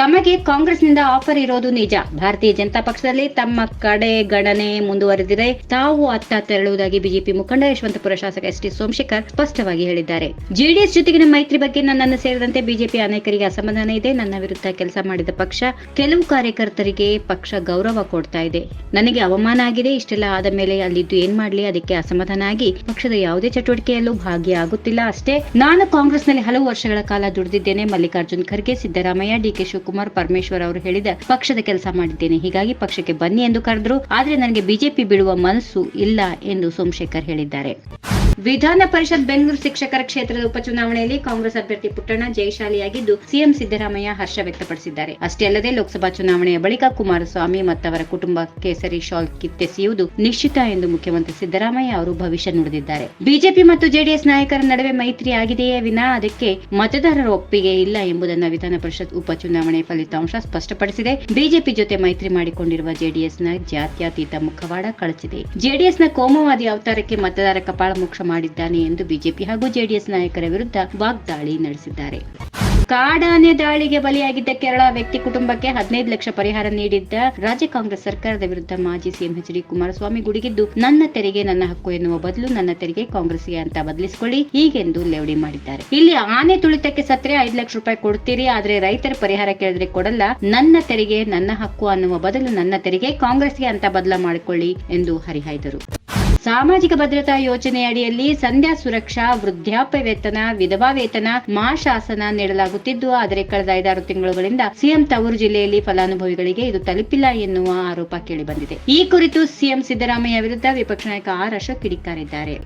ತಮಗೆ ಕಾಂಗ್ರೆಸ್ನಿಂದ ಆಫರ್ ಇರೋದು ನಿಜ. ಭಾರತೀಯ ಜನತಾ ಪಕ್ಷದಲ್ಲಿ ತಮ್ಮ ಕಡೆ ಗಣನೆ ಮುಂದುವರೆದಿದೆ. ತಾವು ಅತ್ತ ತೆರಳುವುದಾಗಿ ಬಿಜೆಪಿ ಮುಖಂಡ ಯಶವಂತಪುರ ಶಾಸಕ ಎಸ್ ಟಿ ಸೋಮಶೇಖರ್ ಸ್ಪಷ್ಟವಾಗಿ ಹೇಳಿದ್ದಾರೆ. ಜೆಡಿಎಸ್ ಜೊತೆಗಿನ ಮೈತ್ರಿ ಬಗ್ಗೆ ನನ್ನನ್ನು ಸೇರಿದಂತೆ ಬಿಜೆಪಿ ಅನೇಕರಿಗೆ ಅಸಮಾಧಾನ ಇದೆ. ನನ್ನ ವಿರುದ್ಧ ಕೆಲಸ ಮಾಡಿದ ಪಕ್ಷ ಕೆಲವು ಕಾರ್ಯಕರ್ತರಿಗೆ ಪಕ್ಷ ಗೌರವ ಕೊಡ್ತಾ ಇದೆ. ನನಗೆ ಅವಮಾನ ಆಗಿದೆ. ಇಷ್ಟೆಲ್ಲ ಆದ ಮೇಲೆ ಅಲ್ಲಿದ್ದು ಏನ್ ಮಾಡ್ಲಿ? ಅದಕ್ಕೆ ಅಸಮಾಧಾನ ಆಗಿ ಪಕ್ಷದ ಯಾವುದೇ ಚಟುವಟಿಕೆಯಲ್ಲೂ ಭಾಗಿಯಾಗುತ್ತಿಲ್ಲ ಅಷ್ಟೇ, ನಾನು ಕಾಂಗ್ರೆಸ್ನಲ್ಲಿ ಹಲವು ವರ್ಷಗಳ ಕಾಲ ದುಡಿದಿದ್ದೇನೆ. ಮಲ್ಲಿಕಾರ್ಜುನ್ ಖರ್ಗೆ, ಸಿದ್ದರಾಮಯ್ಯ ಡಿಕೆ ಶಿವಕುಮಾರ್ ಪರಮೇಶ್ವರ್ ಅವರು ಹೇಳಿದ, ಪಕ್ಷದ ಕೆಲಸ ಮಾಡಿದ್ದೇನೆ, ಹೀಗಾಗಿ ಪಕ್ಷಕ್ಕೆ ಬನ್ನಿ ಎಂದು ಕರೆದ್ರು. ಆದರೆ ನನಗೆ ಬಿಜೆಪಿ ಬಿಡುವ ಮನಸ್ಸು ಇಲ್ಲ ಎಂದು ಸೋಮಶೇಖರ್ ಹೇಳಿದ್ದಾರೆ. ವಿಧಾನ ಪರಿಷತ್ ಬೆಂಗಳೂರು ಶಿಕ್ಷಕರ ಕ್ಷೇತ್ರದ ಉಪಚುನಾವಣೆಯಲ್ಲಿ ಕಾಂಗ್ರೆಸ್ ಅಭ್ಯರ್ಥಿ ಪುಟ್ಟಣ್ಣ ಜಯಶಾಲಿಯಾಗಿದ್ದು ಸಿಎಂ ಸಿದ್ದರಾಮಯ್ಯ ಹರ್ಷ ವ್ಯಕ್ತಪಡಿಸಿದ್ದಾರೆ. ಅಷ್ಟೇ ಅಲ್ಲದೆ ಲೋಕಸಭಾ ಚುನಾವಣೆಯ ಬಳಿಕ ಕುಮಾರಸ್ವಾಮಿ ಮತ್ತವರ ಕುಟುಂಬ ಕೇಸರಿ ಶಾಲ್ ಕಿತ್ತೆಸೆಯುವುದು ನಿಶ್ಚಿತ ಎಂದು ಮುಖ್ಯಮಂತ್ರಿ ಸಿದ್ದರಾಮಯ್ಯ ಅವರು ಭವಿಷ್ಯ ನುಡಿದಿದ್ದಾರೆ. ಬಿಜೆಪಿ ಮತ್ತು ಜೆಡಿಎಸ್ ನಾಯಕರ ನಡುವೆ ಮೈತ್ರಿ ಆಗಿದೆಯೇ ವಿನಾ? ಅದಕ್ಕೆ ಮತದಾರರ ಒಪ್ಪಿಗೆ ಇಲ್ಲ ಎಂಬುದನ್ನು ವಿಧಾನ ಪರಿಷತ್ ಉಪಚುನಾವಣೆ ಫಲಿತಾಂಶ ಸ್ಪಷ್ಟಪಡಿಸಿದೆ. ಬಿಜೆಪಿ ಜೊತೆ ಮೈತ್ರಿ ಮಾಡಿಕೊಂಡಿರುವ ಜೆಡಿಎಸ್ನ ಜಾತ್ಯತೀತ ಮುಖವಾಡ ಕಳಚಿದೆ. ಜೆಡಿಎಸ್ನ ಕೋಮವಾದಿ ಅವತಾರಕ್ಕೆ ಮತದಾರ ಕಪಾಳ ಮೋಕ್ಷ ಮಾಡಿದ್ದಾನೆ ಎಂದು ಬಿಜೆಪಿ ಹಾಗೂ ಜೆಡಿಎಸ್ ನಾಯಕರ ವಿರುದ್ಧ ವಾಗ್ದಾಳಿ ನಡೆಸಿದ್ದಾರೆ. ಕಾಡಾನೆ ದಾಳಿಗೆ ಬಲಿಯಾಗಿದ್ದ ಕೇರಳ ವ್ಯಕ್ತಿ ಕುಟುಂಬಕ್ಕೆ ಹದಿನೈದು ಲಕ್ಷ ಪರಿಹಾರ ನೀಡಿದ್ದ ರಾಜ್ಯ ಕಾಂಗ್ರೆಸ್ ಸರ್ಕಾರದ ವಿರುದ್ಧ ಮಾಜಿ ಸಿಎಂ ಎಚ್ ಡಿ ಕುಮಾರಸ್ವಾಮಿ ಗುಡುಗಿದ್ದು, ನನ್ನ ತೆರಿಗೆ, ನನ್ನ ಹಕ್ಕು ಎನ್ನುವ ಬದಲು ನನ್ನ ತೆರಿಗೆ ಕಾಂಗ್ರೆಸ್ಗೆ ಅಂತ ಬದಲಿಸಿಕೊಳ್ಳಿ, ಹೀಗೆಂದು ಲೇವಡಿ ಮಾಡಿದ್ದಾರೆ. ಇಲ್ಲಿ ಆನೆ ತುಳಿತಕ್ಕೆ ಸತ್ರೆ ಐದು ಲಕ್ಷ ರೂಪಾಯಿ ಕೊಡ್ತೀರಿ, ಆದ್ರೆ ರೈತರ ಪರಿಹಾರ ಕೇಳಿದ್ರೆ ಕೊಡಲ್ಲ. ನನ್ನ ತೆರಿಗೆ, ನನ್ನ ಹಕ್ಕು ಅನ್ನುವ ಬದಲು ನನ್ನ ತೆರಿಗೆ ಕಾಂಗ್ರೆಸ್ಗೆ ಅಂತ ಬದಲ ಮಾಡಿಕೊಳ್ಳಿ, ಎಂದು ಹರಿಹಾಯ್ದರು. ಸಾಮಾಜಿಕ ಭದ್ರತಾ ಯೋಜನೆ ಅಡಿಯಲ್ಲಿ ಸಂಧ್ಯಾ ಸುರಕ್ಷಾ, ವೃದ್ಧಾಪ್ಯ ವೇತನ, ವಿಧವಾ ವೇತನ ಮಾಶಾಸನ ನೀಡಲಾಗುತ್ತಿದ್ದು, ಆದರೆ ಕಳೆದ ಐದಾರು ತಿಂಗಳುಗಳಿಂದ ಸಿಎಂ ತವರು ಜಿಲ್ಲೆಯಲ್ಲಿ ಫಲಾನುಭವಿಗಳಿಗೆ ಇದು ತಲುಪಿಲ್ಲ ಎನ್ನುವ ಆರೋಪ ಕೇಳಿಬಂದಿದೆ. ಈ ಕುರಿತು ಸಿಎಂ ಸಿದ್ದರಾಮಯ್ಯ ವಿರುದ್ಧ ವಿಪಕ್ಷ ನಾಯಕ ಆರ್ ಅಶೋಕ್ ಕಿಡಿಕಾರಿದ್ದಾರೆ.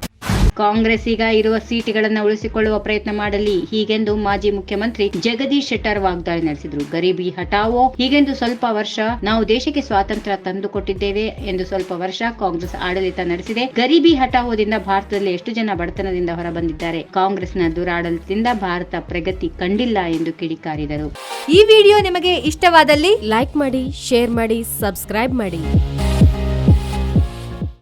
ಕಾಂಗ್ರೆಸ್ ಇರುವ ಸೀಟುಗಳನ್ನು ಉಳಿಸಿಕೊಳ್ಳುವ ಪ್ರಯತ್ನ ಮಾಡಲಿ. ಹೀಗೆಂದು ಮಾಜಿ ಮುಖ್ಯಮಂತ್ರಿ ಜಗದೀಶ್ ಶೆಟ್ಟರ್ ವಾಗ್ದಾಳಿ ನಡೆಸಿದ್ರು. ಗರೀಬಿ ಹಟಾವೋ ಹೀಗೆಂದು ಸ್ವಲ್ಪ ವರ್ಷ ನಾವು ದೇಶಕ್ಕೆ ಸ್ವಾತಂತ್ರ್ಯ ತಂದುಕೊಟ್ಟಿದ್ದೇವೆ ಎಂದು ಸ್ವಲ್ಪ ವರ್ಷ ಕಾಂಗ್ರೆಸ್ ಆಡಳಿತ ನಡೆಸಿದೆ. ಗರೀಬಿ ಹಟಾವೋದಿಂದ ಭಾರತದಲ್ಲಿ ಎಷ್ಟು ಜನ ಬಡತನದಿಂದ ಹೊರಬಂದಿದ್ದಾರೆ? ಕಾಂಗ್ರೆಸ್ನ ದುರಾಡಳಿತದಿಂದ ಭಾರತ ಪ್ರಗತಿ ಕಂಡಿಲ್ಲ ಎಂದು ಕಿಡಿಕಾರಿದರು. ಈ ವಿಡಿಯೋ ನಿಮಗೆ ಇಷ್ಟವಾದಲ್ಲಿ ಲೈಕ್ ಮಾಡಿ, ಶೇರ್ ಮಾಡಿ, ಸಬ್ಸ್ಕ್ರೈಬ್ ಮಾಡಿ.